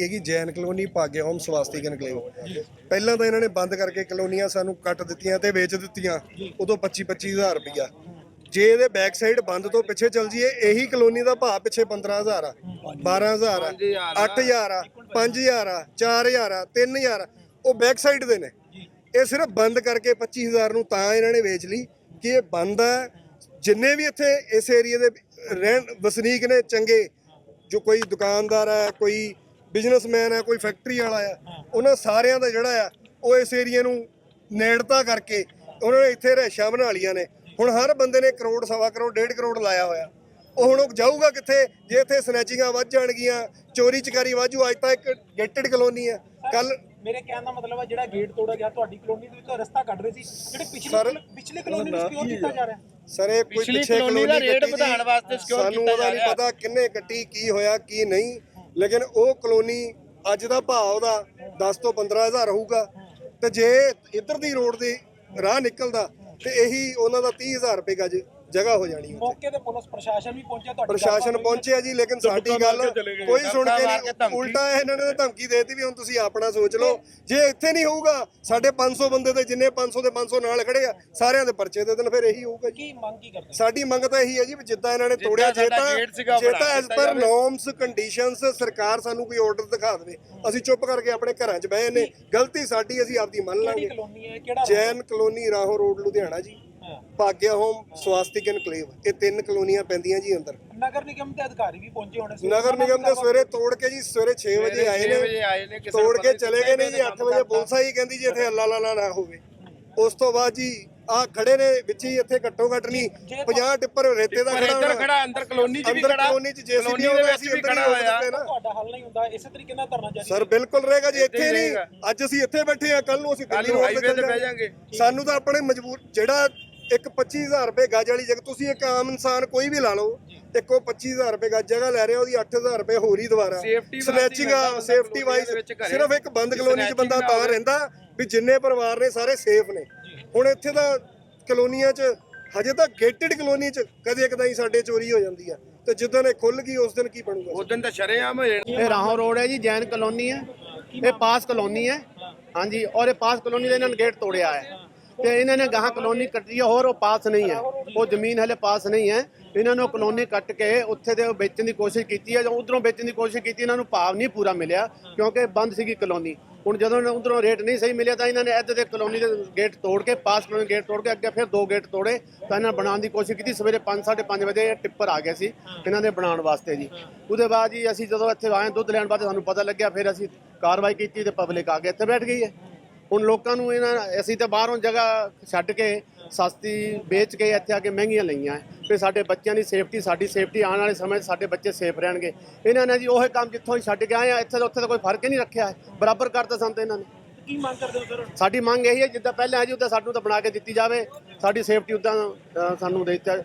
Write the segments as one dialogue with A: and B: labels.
A: ਸੀਗੀ Jain colony Bhagya home Swastik enclave ਪਹਿਲਾਂ ਤਾਂ ਇਹਨਾਂ ਨੇ ਬੰਦ ਕਰਕੇ ਕਲੋਨੀਆਂ ਸਾਨੂੰ ਕੱਟ ਦਿੱਤੀਆਂ ਤੇ ਵੇਚ ਦਿੱਤੀਆਂ, ਉਦੋਂ 25 25000 ਰੁਪਇਆ ਜੇ ਇਹਦੇ ਬੈਕ ਸਾਈਡ ਬੰਦ ਤੋਂ ਪਿੱਛੇ ਚੱਲ ਜੀਏ ਇਹੀ ਕਲੋਨੀ ਦਾ ਭਾਅ ਪਿੱਛੇ 15000 ਆ 12000 ਆ 8000 ਆ 5000 ਆ 4000 ਆ 3000 ਆ, ਉਹ ਬੈਕ ਸਾਈਡ ਦੇ ਨੇ। ਇਹ ਸਿਰਫ ਬੰਦ ਕਰਕੇ 25000 ਨੂੰ ਤਾਂ ਇਹਨਾਂ ਨੇ ਵੇਚ ਲਈ ਕਿ ਇਹ ਬੰਦ ਹੈ ਜਿੰਨੇ ਵੀ ਇੱਥੇ ਇਸ ਏਰੀਆ ਦੇ ਰਹਿਣ ਵਸਨੀਕ ਨੇ ਚੰਗੇ, ਜੋ ਕੋਈ ਦੁਕਾਨਦਾਰ ਹੈ ਕੋਈ ਬਿਜ਼ਨਸਮੈਨ ਹੈ ਕੋਈ ਫੈਕਟਰੀ ਵਾਲਾ ਆ ਉਹਨਾਂ ਸਾਰਿਆਂ ਦਾ ਜਿਹੜਾ ਆ ਉਹ ਇਸ ਏਰੀਆ ਨੂੰ ਨੇੜਤਾ ਕਰਕੇ ਉਹਨਾਂ ਨੇ ਇੱਥੇ ਰਹਿਸ਼ਾਂ ਬਣਾ ਲੀਆਂ ਨੇ। ਹੁਣ ਹਰ ਬੰਦੇ ਨੇ ਕਰੋੜ ਸਵਾ ਕਰੋੜ ਡੇਢ ਕਰੋੜ ਲਾਇਆ ਹੋਇਆ। ਉਹ ਹੁਣ ਉਹ ਜਾਊਗਾ ਕਿੱਥੇ? ਜੇ ਇੱਥੇ ਸਨੈਚਿੰਗਾਂ ਵੱਧ ਜਾਣਗੀਆਂ ਚੋਰੀ ਚਕਾਰੀ ਵਾਜੂ ਅੱਜ ਤਾਂ ਇੱਕ ਗੇਟਡ ਕਲੋਨੀ ਹੈ ਕੱਲ
B: ਮੇਰੇ ਕਹਿਣ ਦਾ ਮਤਲਬ ਹੈ ਜਿਹੜਾ ਗੇਟ ਤੋੜਿਆ ਗਿਆ ਤੁਹਾਡੀ ਕਲੋਨੀ ਦੇ ਵਿੱਚੋਂ ਰਸਤਾ ਕੱਢ ਰਹੇ ਸੀ। ਜਿਹੜੇ ਪਿਛਲੀ ਪਿਛਲੇ ਕਲੋਨੀ ਨੂੰ ਸਿਕਿਉਰ ਕੀਤਾ ਜਾ ਰਿਹਾ।
A: ਸਰ ਇਹ ਕੋਈ
C: ਪਿਛਲੀ
A: ਪਿੱਛੇ
C: ਕਲੋਨੀ ਦਾ ਰੇਟ ਵਧਾਉਣ ਵਾਸਤੇ
A: ਸਾਨੂੰ
C: ਕੀਤਾ
A: ਉਹਦਾ
C: ਜਾ
A: ਨਹੀਂ
C: ਰਿਹਾ।
A: ਪਤਾ ਕਿੰਨੇ ਕੱਟੀ ਕੀ ਹੋਇਆ ਕੀ ਨਹੀਂ। ਲੇਕਿਨ ਉਹ ਕਲੋਨੀ ਅੱਜ ਦਾ ਭਾਅ ਉਹਦਾ 10 ਤੋਂ 15000 ਹੋਊਗਾ। ਤੇ ਜੇ ਇੱਧਰ ਦੀ ਰੋਡ ਦੀ ਰਾਹ ਨਿਕਲਦਾ, ਤੇ ਇਹੀ ਉਹਨਾਂ ਦਾ 30000 ਰੁਪਏ ਗੱਜ ਜਗ੍ਹਾ ਹੋ ਜਾਣੀ ਉੱਥੇ।
B: ਮੌਕੇ ਤੇ ਪੁਲਿਸ ਪ੍ਰਸ਼ਾਸਨ ਵੀ ਪਹੁੰਚਿਆ ਤੁਹਾਡੀ
A: ਪ੍ਰਸ਼ਾਸਨ
B: ਗੱਲਬਾਤ ਹੋਈ?
A: ਪਹੁੰਚਿਆ ਜੀ ਲੇਕਿਨ ਸਾਡੀ ਗੱਲ ਕੋਈ ਸੁਣ ਕੇ ਨਹੀਂ। ਉਲਟਾ ਇਹਨਾਂ ਨੇ ਤਾਂ ਧਮਕੀ ਦੇਤੀ ਵੀ ਹੁਣ ਤੁਸੀਂ ਆਪਣਾ ਸੋਚ ਲਓ ਜੇ ਇੱਥੇ ਨਹੀਂ ਹੋਊਗਾ ਸਾਡੇ 500 ਬੰਦੇ ਤੇ ਜਿੰਨੇ 500 ਦੇ 500 ਨਾਲ ਖੜੇ ਆ ਸਾਰਿਆਂ ਦੇ ਪਰਚੇ ਦੇ ਦੇਣ ਫਿਰ ਇਹੀ ਹੋਊਗਾ ਜੀ
B: ਕੀ ਮੰਗ ਕੀ ਕਰਦੇ
A: ਸਾਡੀ ਮੰਗ ਤਾਂ ਇਹੀ ਹੈ ਜੀ ਵੀ ਜਿੱਦਾਂ ਇਹਨਾਂ ਨੇ ਤੋੜਿਆ ਜੇ
C: ਸਾਡਾ
A: ਤਾਂ ਜੇ
C: ਬਣਾ
A: ਤਾਂ ਐਸ
C: ਦਿੱਤਾ
A: ਪਰ
C: ਜਾਵੇ।
A: ਨੋਰਮਸ ਕੰਡੀਸ਼ਨਸ ਸਰਕਾਰ ਸਾਨੂੰ ਕੋਈ ਆਰਡਰ ਦਿਖਾ ਦੇਵੇ ਅਸੀਂ ਚੁੱਪ ਕਰਕੇ ਆਪਣੇ ਘਰਾਂ 'ਚ ਬਹਿ ਨੇ ਗਲਤੀ ਸਾਡੀ ਅਸੀਂ ਆਪਦੀ ਮੰਨ
B: ਕਿਹੜੀ
A: ਲਾਂਗੇ
B: ਕਲੋਨੀ ਹੈ ਕਿਹੜਾ
A: ਜੈਨ ਕਲੋਨੀ ਰਾਹੋਂ ਰੋਡ ਲੁਧਿਆਣਾ ਜੀ। ਭਾਗਿਆ ਹੋਮ ਸਵਾਸਤਿਕ ਐਨਕਲੇਵ ਇਹ ਤਿੰਨ ਕਲੋਨੀਆਂ ਪੈਂਦੀਆਂ ਜੀ ਅੰਦਰ।
B: ਨਗਰ ਨਿਗਮ ਦੇ ਅਧਿਕਾਰੀ ਵੀ ਪਹੁੰਚੇ ਹੋਣੇ ਸੀ।
A: ਨਗਰ ਨਿਗਮ ਦੇ ਸਵੇਰੇ ਤੋੜ ਕੇ ਜੀ ਸਵੇਰੇ 6 ਵਜੇ ਆਏ
C: ਛੇ ਵਜੇ ਆਏ
A: ਨੇ
C: ਨੇ, ਕਿਸੇ ਨੂੰ
A: ਤੋੜ ਕੇ
C: ਨਹੀਂ
A: ਚਲੇ ਗਏ ਨੇ ਜੀ 8 ਵਜੇ ਪੁਲਿਸ ਆਈ ਕਹਿੰਦੀ ਜੀ ਇੱਥੇ ਅੱਲਾ ਲਾ ਨਾ ਹੋਵੇ। ਉਸ ਤੋਂ ਬਾਅਦ ਜੀ ਆ ਖੜੇ ਨੇ ਵਿੱਚ ਹੀ ਇੱਥੇ ਘੱਟੋ ਘੱਟ ਨਹੀਂ 50 ਟਿੱਪਰ ਰੇਤੇ ਦਾ
C: ਪਰ ਇੱਧਰ
A: ਖੜਾ
C: ਖੜਾ ਅੰਦਰ ਕਲੋਨੀ 'ਚ ਵੀ
A: ਅੰਦਰ
C: ਖੜਾ।
A: ਕਲੋਨੀ 'ਚ ਜੇਸੀਬੀ
C: ਕਲੋਨੀ
A: ਉਹਦੇ
C: ਦੇ
A: ਅਸੀਂ
C: ਵਿੱਚ ਵੀ
A: ਅੰਦਰ ਹੀ
C: ਖੜਾ ਹੋਇਆ।
A: ਨਾ
B: ਤੁਹਾਡਾ ਹੱਲ ਨਹੀਂ ਹੁੰਦਾ ਇਸੇ ਤਰੀਕੇ ਨਾਲ ਧਰਨਾ ਜਾਰੀ
A: ਸਰ ਬਿਲਕੁਲ ਰਹੇਗਾ ਜੀ ਇੱਥੇ
C: ਹੀ
A: ਨਹੀਂ
C: ਰਹੇਗਾ।
A: ਅੱਜ ਅਸੀਂ ਇੱਥੇ ਬੈਠੇ ਆ ਕੱਲ ਨੂੰ ਅਸੀਂ
C: ਕੱਲ੍ਹ
A: ਦਿੱਲੀ
C: ਨੂੰ ਤੇ ਬਹਿ। ਜਾਾਂਗੇ।
A: ਸਾਨੂੰ ਤਾਂ ਆਪਣੇ ਮਜਬੂਰ ਜਿਹੜਾ ਇੱਕ 25000 ਰੁਪਏ ਗੱਜ ਵਾਲੀ ਜਗ੍ਹਾ ਤੁਸੀਂ ਇੱਕ ਆਮ ਇਨਸਾਨ ਕੋਈ ਵੀ ਲਾ ਲਓ ਇੱਕ ਉਹ 25000 ਰੁਪਏ ਗੱਜ ਜਗ੍ਹਾ ਲੈ ਰਿਹਾ ਉਹਦੀ 8000 ਰੁਪਏ ਹੋਰ ਹੀ ਦੁਬਾਰਾ। ਸਨੈਚਿੰਗ ਸੇਫਟੀ
C: ਦੇ
A: ਵਾਈਜ਼ ਸਿਰਫ ਇੱਕ ਬੰਦ ਕਲੋਨੀ 'ਚ ਬੰਦਾ ਤਾਂ। ਰਹਿੰਦਾ ਵੀ ਜਿੰਨੇ ਪਰਿਵਾਰ ਨੇ ਸਾਰੇ ਸੇਫ ਨੇ। ਹੁਣ ਇੱਥੇ ਤਾਂ ਕਲੋਨੀਆਂ 'ਚ ਹਜੇ ਤਾਂ ਗੇਟਡ ਕਲੋਨੀ 'ਚ ਕਦੇ ਕਦਾਈ ਸਾਡੇ ਚੋਰੀ ਹੋ ਜਾਂਦੀ ਆ। ਤੇ ਜਿੱਦਣ ਇਹ ਖੁੱਲ ਗਈ ਉਸ ਦਿਨ ਕੀ ਬਣੂਗਾ?
C: ਉਸ ਦਿਨ ਤਾਂ ਸ਼ਰੇਆਮ ਹੋ ਜਾਣੀ।
D: ਇਹ ਰਾਹੋਂ ਰੋਡ ਹੈ ਜੀ ਜੈਨ ਕਲੋਨੀ ਹੈ। ਇਹ ਪਾਸ ਕਲੋਨੀ ਹੈ। ਹਾਂਜੀ ਔਰ ਇਹ ਪਾਸ ਕਲੋਨੀ ਦਾ ਇਹਨਾਂ ਨੇ ਗੇਟ ਤੋੜਿਆ ਹੈ। ਤੇ ਇਹਨਾਂ ਨੇ ਗਾਹਾਂ ਕਲੋਨੀ ਕੱਟੀ ਹੈ ਹੋਰ ਉਹ ਪਾਸ ਨਹੀਂ ਹੈ। ਉਹ ਜ਼ਮੀਨ ਹਲੇ ਪਾਸ ਨਹੀਂ ਹੈ। ਇਹਨਾਂ ਨੂੰ ਕਲੋਨੀ ਕੱਟ ਕੇ ਉੱਥੇ ਦੇ ਵੇਚਣ ਦੀ ਕੋਸ਼ਿਸ਼ ਕੀਤੀ ਹੈ ਜਾਂ ਉਧਰੋਂ ਵੇਚਣ ਦੀ ਕੋਸ਼ਿਸ਼ ਕੀਤੀ, ਇਹਨਾਂ ਨੂੰ ਭਾਵ ਨਹੀਂ ਪੂਰਾ ਮਿਲਿਆ, ਕਿਉਂਕਿ ਬੰਦ ਸੀਗੀ ਕਲੋਨੀ। ਹੁਣ ਜਦੋਂ ਉਧਰੋਂ ਰੇਟ ਨਹੀਂ ਸਹੀ ਮਿਲਿਆ ਤਾਂ ਇਹਨਾਂ ਨੇ ਇੱਧਰ ਦੇ ਕਲੋਨੀ ਦੇ ਗੇਟ ਤੋੜ ਕੇ, ਪਾਸ ਕਲੋਨੀ ਗੇਟ ਤੋੜ ਕੇ, ਅੱਗੇ ਫਿਰ ਦੋ ਗੇਟ ਤੋੜੇ, ਤਾਂ ਇਹਨਾਂ ਬਣਾਉਣ ਦੀ ਕੋਸ਼ਿਸ਼ ਕੀਤੀ। ਸਵੇਰੇ 5:30 ਵਜੇ ਟਿੱਪਰ ਆ ਗਿਆ ਸੀ, ਇਹਨਾਂ ਦੇ ਬਣਾਉਣ ਵਾਸਤੇ ਜੀ। ਉਹਦੇ ਬਾਅਦ ਜੀ ਅਸੀਂ ਜਦੋਂ ਇੱਥੇ ਆਏ, ਦੁੱਧ ਲੈਣ ਬਾਅਦ ਸਾਨੂੰ ਪਤਾ ਲੱਗਿਆ, ਫਿਰ ਅਸੀਂ ਕਾਰਵਾਈ ਕੀਤੀ ਤੇ ਪਬਲਿਕ ਆ ਕੇ ਇੱਥੇ ਬੈਠ ਗਈ ਹੈ। ਹੁਣ ਲੋਕਾਂ ਨੂੰ ਇਹਨਾਂ ਅਸੀਂ ਤਾਂ ਬਾਹਰੋਂ ਜਗ੍ਹਾ ਛੱਡ ਕੇ ਸਸਤੀ ਵੇਚ ਕੇ ਇੱਥੇ ਆ ਕੇ ਮਹਿੰਗੀਆਂ ਲਈਆਂ ਤੇ ਸਾਡੇ ਬੱਚਿਆਂ ਦੀ ਸੇਫਟੀ ਸਾਡੀ ਸੇਫਟੀ ਆਉਣ ਵਾਲੇ ਸਮੇਂ ਸਾਡੇ ਬੱਚੇ ਸੇਫ ਰਹਿਣਗੇ। ਇਹਨਾਂ ਨੇ ਜੀ ਉਹ ਕੰਮ ਜਿੱਥੋਂ ਹੀ ਛੱਡ ਕੇ ਆਏ ਆ ਇੱਥੇ ਤਾਂ ਉੱਥੇ ਤਾਂ ਕੋਈ ਫ਼ਰਕ ਹੀ ਨਹੀਂ ਰੱਖਿਆ ਬਰਾਬਰ ਕਰਤਾ ਸਾਨੂੰ ਤਾਂ ਇਹਨਾਂ ਨੇ।
B: ਕੀ ਮੰਗ ਕਰਦੇ ਹੋ ਸਰ?
D: ਸਾਡੀ ਮੰਗ ਇਹੀ ਹੈ ਜਿੱਦਾਂ ਪਹਿਲਾਂ ਹੈ ਜੀ ਉਦਾਂ ਸਾਨੂੰ ਤਾਂ ਬਣਾ ਕੇ ਦਿੱਤੀ ਜਾਵੇ। ਸਾਡੀ ਸੇਫਟੀ ਉਦਾਂ ਸਾਨੂੰ ਦੇ ਦਿੱਤਾ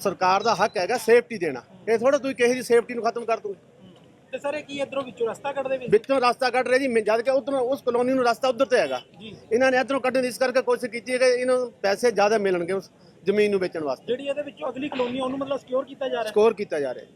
D: ਸਰਕਾਰ ਦਾ ਹੱਕ ਹੈਗਾ ਸੇਫਟੀ ਦੇਣਾ। ਇਹ ਥੋੜਾ ਤੁਸੀਂ ਕਿਸੇ ਦੀ ਸੇਫਟੀ ਨੂੰ ਖਤਮ ਕਰ ਦੂਗੇ।
B: ਤੇ ਸਰ ਇਹ ਕੀ ਇਧਰੋਂ ਵਿੱਚੋਂ ਰਸਤਾ ਕੱਢਦੇ
D: ਵਿੱਚੋਂ ਰਸਤਾ ਕੱਢ ਰਹੇ ਜੀ ਮੈਂ ਜਦ ਕਿ ਉਧਰੋਂ ਉਸ ਕਲੋਨੀ ਨੂੰ ਰਸਤਾ ਉਧਰ ਤੇ ਹੈਗਾ। ਇਹਨਾਂ ਨੇ ਇਧਰੋਂ ਕੱਢਣ ਦੀ ਇਸ ਕਰਕੇ ਕੋਸ਼ਿਸ਼ ਕੀਤੀ ਹੈ ਕਿ ਇਹਨਾਂ ਨੂੰ ਪੈਸੇ ਜ਼ਿਆਦਾ ਮਿਲਣਗੇ ਉਸ ਜ਼ਮੀਨ ਨੂੰ ਵੇਚਣ ਵਾਸਤੇ।
B: ਜਿਹੜੀ ਇਹਦੇ ਵਿੱਚੋਂ ਅਗਲੀ ਕਲੋਨੀ ਉਹਨੂੰ ਮਤਲਬ ਸਿਕਿਉਰ ਕੀਤਾ ਜਾ ਰਿਹਾ
D: ਸਕੋਰ ਕੀਤਾ ਜਾ ਰਿਹਾ